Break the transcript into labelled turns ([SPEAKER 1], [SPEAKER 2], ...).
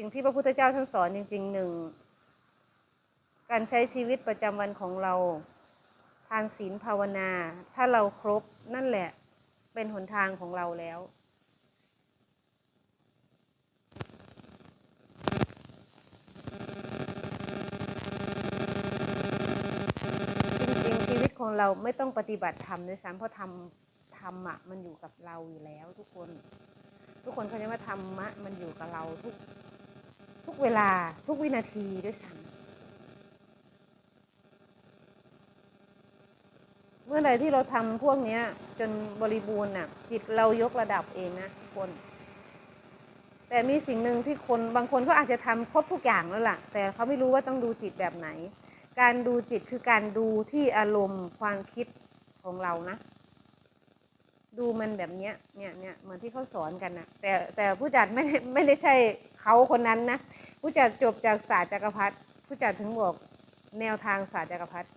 [SPEAKER 1] สิ่งที่พระพุทธเจ้าท่านสอนจริงๆหนึ่งการใช้ชีวิตประจำวันของเรา ทานศีลภาวนา ถ้าเราครบนั่นแหละเป็นหนทางของเราแล้ว จริงๆ ชีวิตของเราไม่ต้องปฏิบัติธรรมด้วยซ้ำเพราะธรรมธรรมะมันอยู่กับเราอยู่แล้วทุกคน ทุกคนเขาจะว่าธรรมะมันอยู่กับเราทุก ทุกเวลาทุกวินาทีด้วยซ้ำเมื่อใดที่เราทำพวกนี้จนบริบูรณ์น่ะจิตเรายกระดับเองนะทุกคน แต่มีสิ่งหนึ่งที่คนบางคนก็อาจจะทำครบทุกอย่างแล้วล่ะ แต่เขาไม่รู้ว่าต้องดูจิตแบบไหน การดูจิตคือการดูที่อารมณ์ความคิดของเรานะดูมันแบบเนี้ยเนี่ยเนี่ยเหมือนที่เขาสอนกันนะแต่แต่ผู้จัดไม่ได้ไม่ได้ใช่เขาคนนั้นนะ ผู้จัดจบจากศาสตร์จักรพรรดิผู้จัดถึงบอกแนวทางศาสตร์จักรพรรดิ